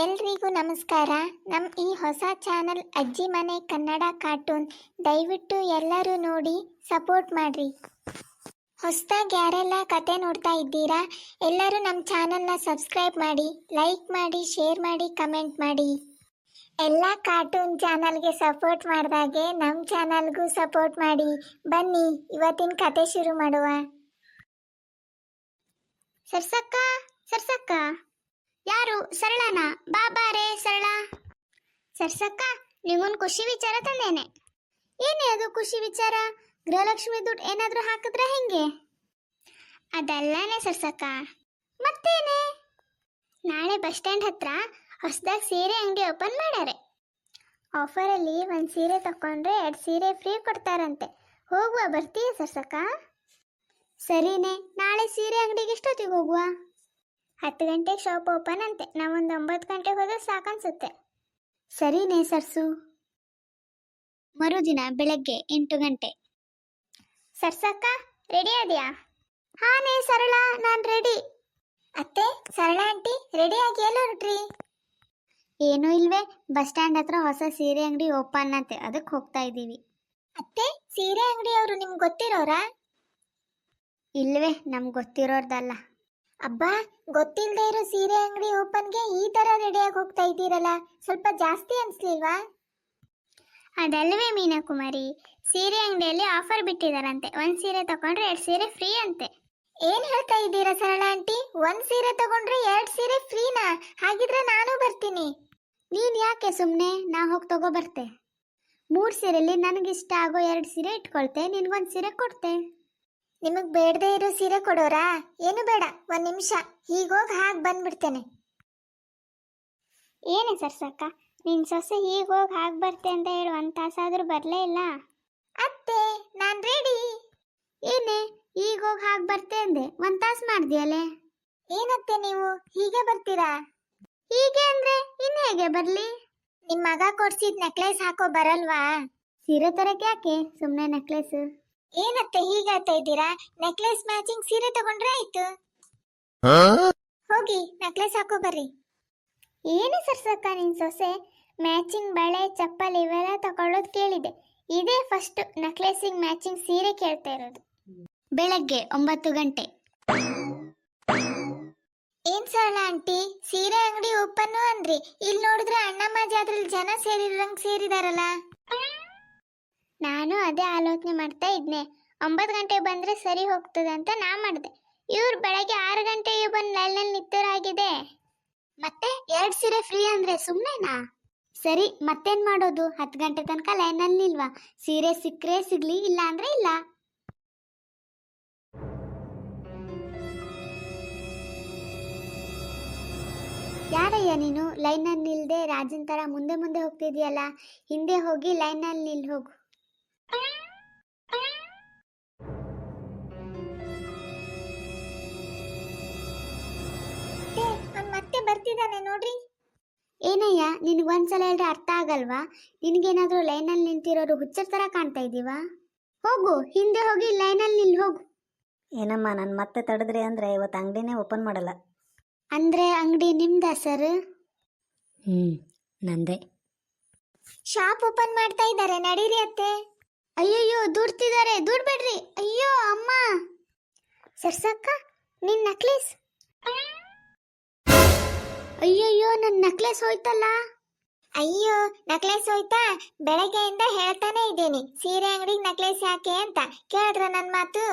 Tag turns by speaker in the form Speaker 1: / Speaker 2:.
Speaker 1: ಎಲ್ರಿಗೂ ನಮಸ್ಕಾರ. ನಮ್ಮ ಈ ಹೊಸ ಚಾನಲ್ ಅಜ್ಜಿ ಮನೆ ಕನ್ನಡ ಕಾರ್ಟೂನ್ ದಯವಿಟ್ಟು ಎಲ್ಲರೂ ನೋಡಿ ಸಪೋರ್ಟ್ ಮಾಡಿರಿ. ಹೊಸದಾಗಿ ಯಾರೆಲ್ಲ ಕತೆ ನೋಡ್ತಾ ಇದ್ದೀರಾ? ಎಲ್ಲರೂ ನಮ್ಮ ಚಾನಲ್ನ ಸಬ್ಸ್ಕ್ರೈಬ್ ಮಾಡಿ, ಲೈಕ್ ಮಾಡಿ, ಶೇರ್ ಮಾಡಿ, ಕಮೆಂಟ್ ಮಾಡಿ. ಎಲ್ಲ ಕಾರ್ಟೂನ್ ಚಾನಲ್ಗೆ ಸಪೋರ್ಟ್ ಮಾಡಿದಾಗೆ ನಮ್ಮ ಚಾನಲ್ಗೂ ಸಪೋರ್ಟ್ ಮಾಡಿ. ಬನ್ನಿ, ಇವತ್ತಿನ ಕತೆ ಶುರು ಮಾಡುವ. ಸರ್ಸಕ್ಕ ಸರ್ಸಕ್ಕ. ಯಾರು? ಸರಳನ? ಬಾಬಾರೇ ಸರಳ. ಸರ್ಸಕ್ಕ ನಿಗೊಂದು ಖುಷಿ ವಿಚಾರ ತಂದೇನೆ. ಏನೇ ಅದು ಖುಷಿ ವಿಚಾರ? ಗೃಹಲಕ್ಷ್ಮಿ ದುಡ್ಡು ಏನಾದರೂ ಹಾಕಿದ್ರೆ ಹೆಂಗೆ? ಅದಲ್ಲನೇ ಸರ್ಸಕ್ಕ ಮತ್ತೇನೆ? ನಾಳೆ ಬಸ್ ಸ್ಟ್ಯಾಂಡ್ ಹತ್ರ ಹೊಸದಾಗಿ ಸೀರೆ ಅಂಗಡಿ ಓಪನ್ ಮಾಡ್ಯಾರೆ. ಆಫರಲ್ಲಿ ಒಂದು ಸೀರೆ ತಕೊಂಡ್ರೆ ಎರಡು ಸೀರೆ ಫ್ರೀ ಕೊಡ್ತಾರಂತೆ. ಹೋಗುವ ಬರ್ತೀಯ ಸರ್ಸಕ್ಕ ಸರಿನೇ. ನಾಳೆ ಸೀರೆ ಅಂಗಡಿಗೆ ಎಷ್ಟೊತ್ತಿಗೆ ಹೋಗುವ? ಹತ್ತು ಗಂಟೆಗೆ ಶಾಪ್ ಓಪನ್ ಅಂತೆ. ನಾವೊಂದು ಒಂಬತ್ತು ಗಂಟೆಗೆ ಹೋದ್ರೆ ಸಾಕನ್ಸುತ್ತೆ. ಸರಿನೇ ಸರ್ಸು? ಮರುದಿನ ಬೆಳಗ್ಗೆ ಎಂಟು ಗಂಟೆ. ಸರ್ಸಕ್ಕ ರೆಡಿ ಅದೆಯಾ ಹಾನೇ ಸರಳ, ನಾನು ರೆಡಿ ಅತ್ತೆ, ಸರಳ ಆಂಟಿ ರೆಡಿ ಆಗಿ ಎಲ್ಲ ಏನೂ ಇಲ್ವೇ, ಬಸ್ ಸ್ಟ್ಯಾಂಡ್ ಹತ್ರ ಹೊಸ ಸೀರೆ ಅಂಗಡಿ ಓಪನ್ ಅಂತೆ. ಅದಕ್ಕೆ ಹೋಗ್ತಾ ಇದ್ದೀವಿ. ಅತ್ತೆ, ಸೀರೆ ಅಂಗಡಿ ಅವರು ನಿಮ್ಗೆ ಗೊತ್ತಿರೋರಾ? ಇಲ್ವೇ, ನಮ್ಗೆ ಗೊತ್ತಿರೋರ್ದಲ್ಲ. ಅಬ್ಬಾ ಗೊತ್ತಿಲ್ಲದೆ ಇರೋ ಸೀರೆ ಅಂಗಡಿ ಓಪನ್ಗೆ ಈ ತರ ರೆಡಿಯಾಗಿ ಹೋಗ್ತಾ ಇದ್ದೀರಲ್ಲ ಸ್ವಲ್ಪ ಜಾಸ್ತಿ ಅನಿಸ್ಲಿಲ್ವಾ? ಅದಲ್ವೇ ಮೀನಾ ಕುಮಾರಿ ಸೀರೆ ಅಂಗಡಿಯಲ್ಲಿ ಆಫರ್ ಬಿಟ್ಟಿದಾರಂತೆ. ಒಂದು ಸೀರೆ ತಗೊಂಡ್ರೆ ಎರಡು ಸೀರೆ ಫ್ರೀ ಅಂತೆ. ಏನ್ ಹೇಳ್ತಾ ಇದ್ದೀರಾ ಸರಳ ಆಂಟಿ? ಒಂದ್ ಸೀರೆ ತಗೊಂಡ್ರೆ ಎರಡ್ ಸೀರೆ ಫ್ರೀನಾ? ಹಾಗಿದ್ರೆ ನಾನು ಬರ್ತೀನಿ. ನೀನ್ ಯಾಕೆ ಸುಮ್ನೆ? ನಾ ಹೋಗಿ ತಗೋ ಬರ್ತೆ. ಮೂರ್ ಸೀರೆಲಿ ನನಗಿಷ್ಟ ಆಗೋ ಎರಡು ಸೀರೆ ಇಟ್ಕೊಳ್ತೆ ನಿನ್ಗೊಂದ್ ಸೀರೆ ಕೊಡ್ತೆ. ನಿಮಗ್ ಬೇಡದೆ ಇರೋ ಸೀರೆ ಕೊಡೋರಾ? ಏನು ಬೇಡ ಒಂದ್ ನಿಮಿಷ. ಹೀಗೋಗಿ ಹಾಕ್ ಬಂದ್ಬಿಡ್ತೇನೆ. ಏನೇ ಸರ್ಸಕ್ಕ ನಿನ್ ಸೊಸೆ ಹೀಗೋಗಿ ಹಾಕ್ ಬರ್ತೆ ಅಂತ ಹೇಳಿ ಒಂದ್ ತಾಸಾದ್ರೂ ಬರ್ಲೇ ಇಲ್ಲ? ಅತ್ತೆ ನಾನ್ ರೆಡಿ ಏನೇ ಈಗೋಗಿ ಹಾಕ್ ಬರ್ತೆ ಅಂದೆ ಒಂದ್ ತಾಸು ಮಾಡ್ದಿಯಲೆ? ಏನತ್ತೆ ನೀವು ಹೀಗೆ ಬರ್ತೀರಾ? ಹೀಗೆ ಅಂದ್ರೆ ಇನ್ ಹೇಗೆ ಬರ್ಲಿ? ನಿಮ್ ಮಗ ಕೊಡ್ಸಿದ್ ನೆಕ್ಲೆಸ್ ಹಾಕೋ ಬರಲ್ವಾ? ಸೀರೆ ತರಕ್ಕೆ ಯಾಕೆ ಸುಮ್ನೆ ನೆಕ್ಲೆಸ್ ಏನತ್ತೆ ಹೀಗಾಗ್ತಾ ಇದ್ದೀರಾ? ನೆಕ್ಲೆಸ್ ಮ್ಯಾಚಿಂಗ್ ಸೀರೆ ತಗೊಂಡ್ರೆ ಆಯ್ತು. ಹೋಗಿ ನೆಕ್ಲೆಸ್ ಹಾಕೋ ಬರ್ರಿ. ಏನು ಸರ್ಸಕ್ಕ ನಿನ್ ಸೊಸೆ? ಮ್ಯಾಚಿಂಗ್ ಬಳೆ ಚಪ್ಪಲಿ ಇವೆಲ್ಲ ತಗೊಳ್ಳೋದು ಕೇಳಿದೆ. ಇದೇ ಫಸ್ಟ್ ನೆಕ್ಲೆಸಿಂಗ್ ಮ್ಯಾಚಿಂಗ್ ಸೀರೆ ಕೇಳ್ತಾ ಇರೋದು. ಬೆಳಗ್ಗೆ ಒಂಬತ್ತು ಗಂಟೆ. ಏನ್ ಸರಳ ಆಂಟಿ? ಸೀರೆ ಅಂಗಡಿ ಓಪನ್ ಅನ್ರಿ ಇಲ್ಲಿ ನೋಡಿದ್ರೆ ಅಣ್ಣಮ್ಮ ಜಾತ್ರೆಲಿ ಜನ ಸೇರಿರಂಗ್ ಸೇರಿದಾರಲ್ಲ. ಅದೇ ಆಲೋಚನೆ ಮಾಡ್ತಾ ಇದ್ನೆ. ಒಂಬತ್ತು ಗಂಟೆಗೆ ಬಂದರೆ ಸರಿ ಹೋಗ್ತದೆ ಅಂತ ನಾ ಮಾಡಿದೆ. ಇವ್ರು ಬೆಳಗ್ಗೆ ಆರು ಗಂಟೆಗೆ ಬಂದು ಲೈನಲ್ಲಿ ನಿಂತರಾಗಿದೆ. ಮತ್ತೆ ಎರಡು ಸೀರೆ ಫ್ರೀ ಅಂದ್ರೆ ಸುಮ್ಮನೆನಾ ಸರಿ, ಮತ್ತೇನ್ ಮಾಡೋದು? ಹತ್ತು ಗಂಟೆ ತನಕ ಲೈನಲ್ಲಿ ನಿಲ್ವಾ. ಸೀರೆ ಸಿಕ್ಕರೆ ಸಿಗ್ಲಿ ಇಲ್ಲ ಅಂದ್ರೆ ಇಲ್ಲ. ಯಾರಯ್ಯ ನೀನು? ಲೈನಲ್ಲಿ ನಿಲ್ದೆ ರಾಜನ್ ತರ ಮುಂದೆ ಮುಂದೆ ಹೋಗ್ತಿದ್ಯಲ್ಲ? ಹಿಂದೆ ಹೋಗಿ ಲೈನಲ್ಲಿ ನಿಲ್ ಹೋಗು. ಬರ್ತಿದ್ದಾನೆ ನೋಡ್ರಿ. ಏನಯ್ಯ ನಿನಗೆ ಒಂದ್ಸಲ ಹೇಳಿದ್ರೆ ಅರ್ಥ ಆಗಲ್ವಾ? ನಿನಗೇನಾದರೂ ಲೈನಲ್ಲಿ ನಿಂತಿರೋರು ಹುಚ್ಚರ ತರ ಕಾಣ್ತಾ ಇದ್ದೀವಾ ಹೋಗು ಹಿಂದೆ ಹೋಗಿ ಲೈನಲ್ಲಿ ನಿಲ್ ಹೋಗು.
Speaker 2: ಏನಮ್ಮ ನಾನು ಮತ್ತೆ ತಡೆದ್ರೆ ಅಂದರೆ ಇವತ್ತು ಅಂಗಡಿನೇ ಓಪನ್ ಮಾಡಲ್ಲ.
Speaker 1: ಅಂದ್ರೆ ಅಂಗಡಿ ನಿಮ್ದ ಸರ್?
Speaker 2: ಹ್ಞೂ ನಂದೇ.
Speaker 1: ಶಾಪ್ ಓಪನ್ ಮಾಡ್ತಾ ಇದ್ದಾರೆ ನಡೀರಿ ಅತ್ತೆ. ಅಯ್ಯಯ್ಯೋ ದುಡ್ತಿದ್ದಾರೆ ದುಡ್ಬೇಡ್ರಿ. ಅಯ್ಯೋ ಅಮ್ಮ. ಸರ್ಸಕ್ಕ ನಿನ್ ನಕ್ಲೇಸ್. ಅಯ್ಯಯ್ಯೋ ನನ್ನ ನೆಕ್ಲೆಸ್ ಹೋಯ್ತಲ್ಲ? ಅಯ್ಯೋ ನಕ್ಲೆಸ್ ಹೋಯ್ತಾ? ಬೆಳಗ್ಗೆಯಿಂದ ಹೇಳ್ತಾನೆ ಇದ್ದೀನಿ. ಸೀರೆ ಅಂಗಡಿಗೆ ನಕ್ಲೆಸ್ ಯಾಕೆ ಅಂತ. ಕೇಳಿದ್ರ ನನ್ನ ಮಾತು?